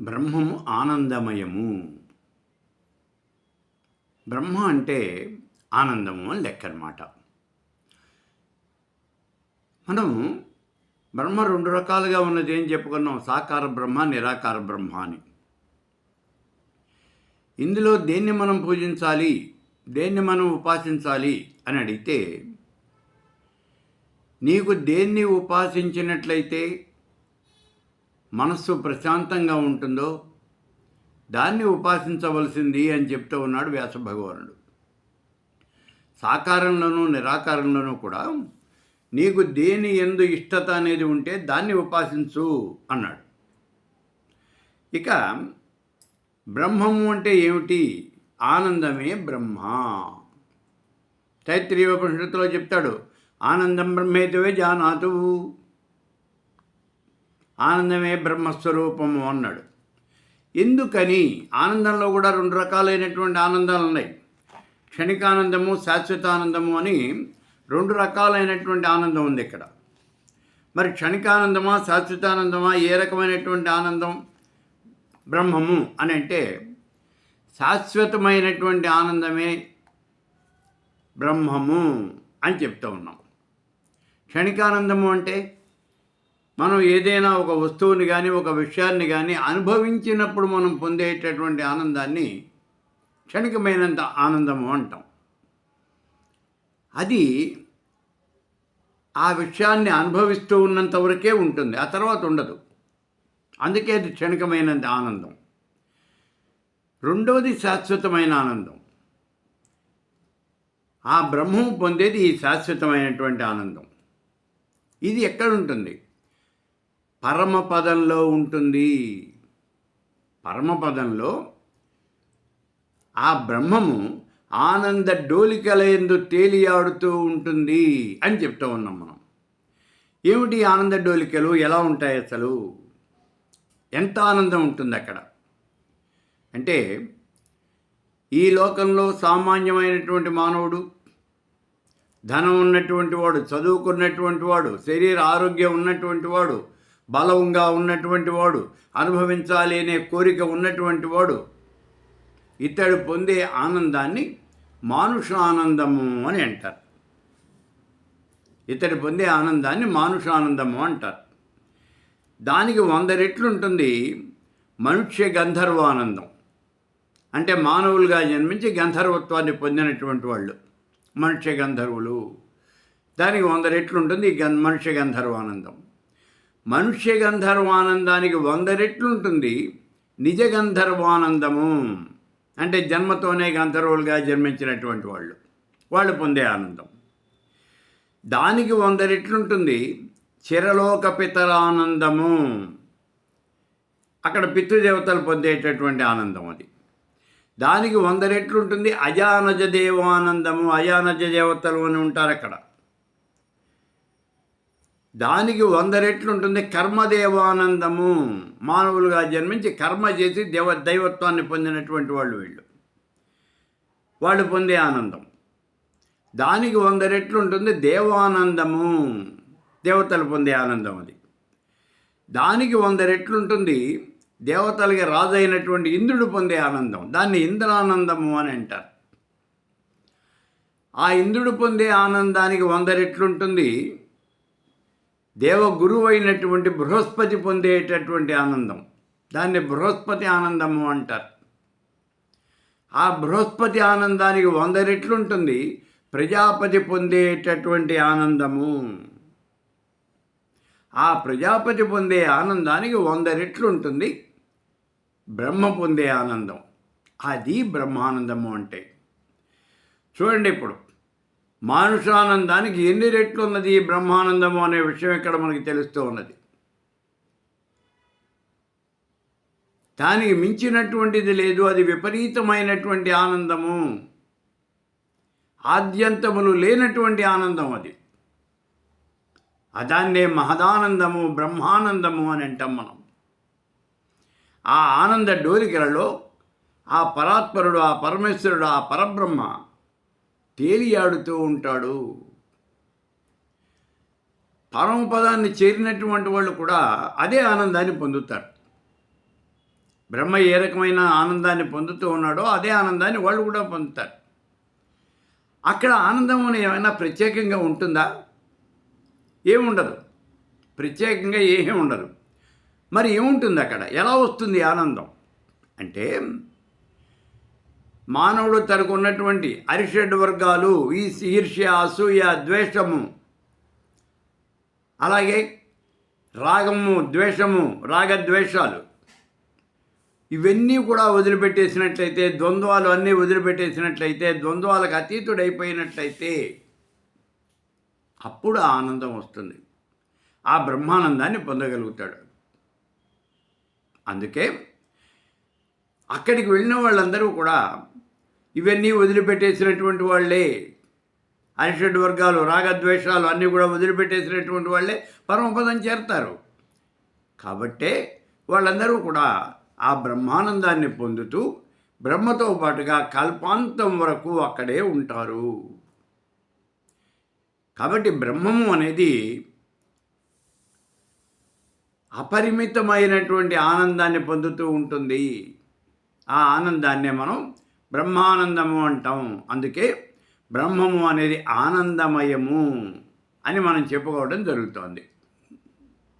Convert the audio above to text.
బ్రహ్మము ఆనందమయము. బ్రహ్మ అంటే ఆనందము అని లెక్క అనమాట మనం బ్రహ్మ రెండు రకాలుగా ఉన్నది ఏం చెప్పుకున్నాం. సాకార బ్రహ్మ నిరాకార బ్రహ్మ అని. ఇందులో దేన్ని మనం పూజించాలి? దేన్ని మనం ఉపాసించాలి అని అడిగితే నీకు దేన్ని ఉపాసించినట్లయితే మనస్సు ప్రశాంతంగా ఉంటుందో దాన్ని ఉపాసించవలసింది అని చెప్తూ ఉన్నాడు వ్యాస భగవానుడు. సాకారంలోనూ నిరాకారంలోనూ కూడా నీకు దేని ఎందు ఇష్టత అనేది ఉంటే దాన్ని ఉపాసించు అన్నాడు. ఇక బ్రహ్మము అంటే ఏమిటి? ఆనందమే బ్రహ్మ. తైత్రీయోపనిషత్తులో చెప్తాడు ఆనందం బ్రహ్మేతువే జానాతు. ఆనందమే బ్రహ్మస్వరూపము అన్నాడు. ఎందుకని? ఆనందంలో కూడా రెండు రకాలైనటువంటి ఆనందాలు ఉన్నాయి. క్షణికానందము శాశ్వతానందము అని రెండు రకాలైనటువంటి ఆనందం ఉంది ఇక్కడ. మరి క్షణికానందమా శాశ్వతానందమా ఏ రకమైనటువంటి ఆనందం? బ్రహ్మము అని అంటే శాశ్వతమైనటువంటి ఆనందమే బ్రహ్మము అని చెప్తూ ఉన్నాం. క్షణికానందము అంటే మనం ఏదైనా ఒక వస్తువుని కానీ ఒక విషయాన్ని కానీ అనుభవించినప్పుడు మనం పొందేటటువంటి ఆనందాన్ని క్షణికమైనంత ఆనందము అంటాం. అది ఆ విషయాన్ని అనుభవిస్తూ ఉన్నంత వరకే ఉంటుంది. ఆ తర్వాత ఉండదు. అందుకే అది క్షణికమైనంత ఆనందం. రెండవది శాశ్వతమైన ఆనందం. ఆ బ్రహ్మం పొందేది ఈ శాశ్వతమైనటువంటి ఆనందం. ఇది ఎక్కడ ఉంటుంది పరమపదంలో ఉంటుంది. పరమపదంలో ఆ బ్రహ్మము ఆనంద డోలికల ఎందు తేలియాడుతూ ఉంటుంది అని చెప్తూ ఉన్నాం మనం. ఏమిటి ఆనంద డోలికలు? ఎలా ఉంటాయి అసలు? ఎంత ఆనందం ఉంటుంది అక్కడ? అంటే ఈ లోకంలో సామాన్యమైనటువంటి మానవుడు ధనం ఉన్నటువంటి వాడు చదువుకున్నటువంటి వాడు శరీర ఆరోగ్యం ఉన్నటువంటి వాడు బలంగా ఉన్నటువంటి వాడు అనుభవించాలి అనే కోరిక ఉన్నటువంటి వాడు ఇతడు పొందే ఆనందాన్ని మానుషానందము అని అంటారు. ఇతడు పొందే ఆనందాన్ని మానుషానందము అంటారు. దానికి వంద రెట్లు ఉంటుంది మనుష్య గంధర్వానందం. అంటే మానవులుగా జన్మించి గంధర్వత్వాన్ని పొందినటువంటి వాళ్ళు మనుష్య గంధర్వులు. దానికి వంద రెట్లు ఉంటుంది ఈ గన్ మనుష్య గంధర్వానందం. మనుష్య గంధర్వానందానికి వంద రెట్లు ఉంటుంది నిజ గంధర్వానందము. అంటే జన్మతోనే గంధర్వులుగా జన్మించినటువంటి వాళ్ళు. వాళ్ళు పొందే ఆనందం. దానికి వంద రెట్లుంటుంది. చిరలోక పితరానందము. అక్కడ పితృదేవతలు పొందేటటువంటి ఆనందం అది. దానికి వంద రెట్లు ఉంటుంది అజానజ దేవానందము. అజానజ దేవతలు అని ఉంటారు అక్కడ దానికి వంద రెట్లు ఉంటుంది కర్మదేవానందము. మానవులుగా జన్మించి కర్మ చేసి దేవ దైవత్వాన్ని పొందినటువంటి వాళ్ళు వీళ్ళు. వాళ్ళు పొందే ఆనందం. దానికి వంద రెట్లు ఉంటుంది దేవానందము. దేవతలు పొందే ఆనందం అది. దానికి వంద రెట్లు ఉంటుంది దేవతలకి రాజైనటువంటి ఇంద్రుడు పొందే ఆనందం. దాన్ని ఇంద్రానందము అని అంటారు. ఆ ఇంద్రుడు పొందే ఆనందానికి వంద రెట్లుంటుంది దేవగురువు అయినటువంటి బృహస్పతి పొందేటటువంటి ఆనందం. దాన్ని బృహస్పతి ఆనందము అంటారు. ఆ బృహస్పతి ఆనందానికి వంద రెట్లు ఉంటుంది ప్రజాపతి పొందేటటువంటి ఆనందము. ఆ ప్రజాపతి పొందే ఆనందానికి వంద రెట్లు ఉంటుంది బ్రహ్మ పొందే ఆనందం. అది బ్రహ్మానందము అంటే. చూడండి ఇప్పుడు. మానుషానందానికి ఎన్ని రెట్లు ఉన్నది ఈ బ్రహ్మానందము అనే విషయం ఇక్కడ మనకి తెలుస్తూ ఉన్నది. దానికి మించినటువంటిది లేదు అది విపరీతమైనటువంటి ఆనందము. ఆద్యంతములు లేనటువంటి ఆనందం అది. అదాన్నే మహదానందము బ్రహ్మానందము అని అంటాం మనం. ఆ ఆనంద డోలికలలో ఆ పరాత్పరుడు ఆ పరమేశ్వరుడు ఆ పరబ్రహ్మ తేలియాడుతూ ఉంటాడు. పరమపదాన్ని చేరినటువంటి వాళ్ళు కూడా అదే ఆనందాన్ని పొందుతారు. బ్రహ్మ ఏ రకమైన ఆనందాన్ని పొందుతూ ఉన్నాడో అదే ఆనందాన్ని వాళ్ళు కూడా పొందుతారు. అక్కడ ఆనందం ఏమైనా ప్రత్యేకంగా ఉంటుందా? ఏముండదు. ప్రత్యేకంగా ఏమీ ఉండదు. మరి ఏముంటుంది అక్కడ? ఎలా వస్తుంది ఆనందం? అంటే మానవుడు తనకు ఉన్నటువంటి అరిషడ్ వర్గాలు ఈ ఈర్ష్య అసూయ ద్వేషము. అలాగే రాగము ద్వేషము రాగద్వేషాలు. ఇవన్నీ కూడా వదిలిపెట్టేసినట్లయితే ద్వంద్వాలు అన్నీ వదిలిపెట్టేసినట్లయితే ద్వంద్వాలకు అతీతుడైపోయినట్లయితే అప్పుడు ఆ ఆనందం వస్తుంది. ఆ బ్రహ్మానందాన్ని పొందగలుగుతాడు. అందుకే అక్కడికి వెళ్ళిన వాళ్ళందరూ కూడా ఇవన్నీ వదిలిపెట్టేసినటువంటి వాళ్ళే. అరిషడ్ వర్గాలు రాగద్వేషాలు అన్నీ కూడా వదిలిపెట్టేసినటువంటి వాళ్ళే పరమపదం చేరతారు. కాబట్టే వాళ్ళందరూ కూడా ఆ బ్రహ్మానందాన్ని పొందుతూ బ్రహ్మతో పాటుగా కల్పాంతం వరకు అక్కడే ఉంటారు. కాబట్టి బ్రహ్మము అనేది అపరిమితమైనటువంటి ఆనందాన్ని పొందుతూ ఉంటుంది. ఆ ఆనందాన్నే మనం బ్రహ్మానందము అంటాం. అందుకే బ్రహ్మము అనేది ఆనందమయము అని మనం చెప్పుకోవడం జరుగుతోంది.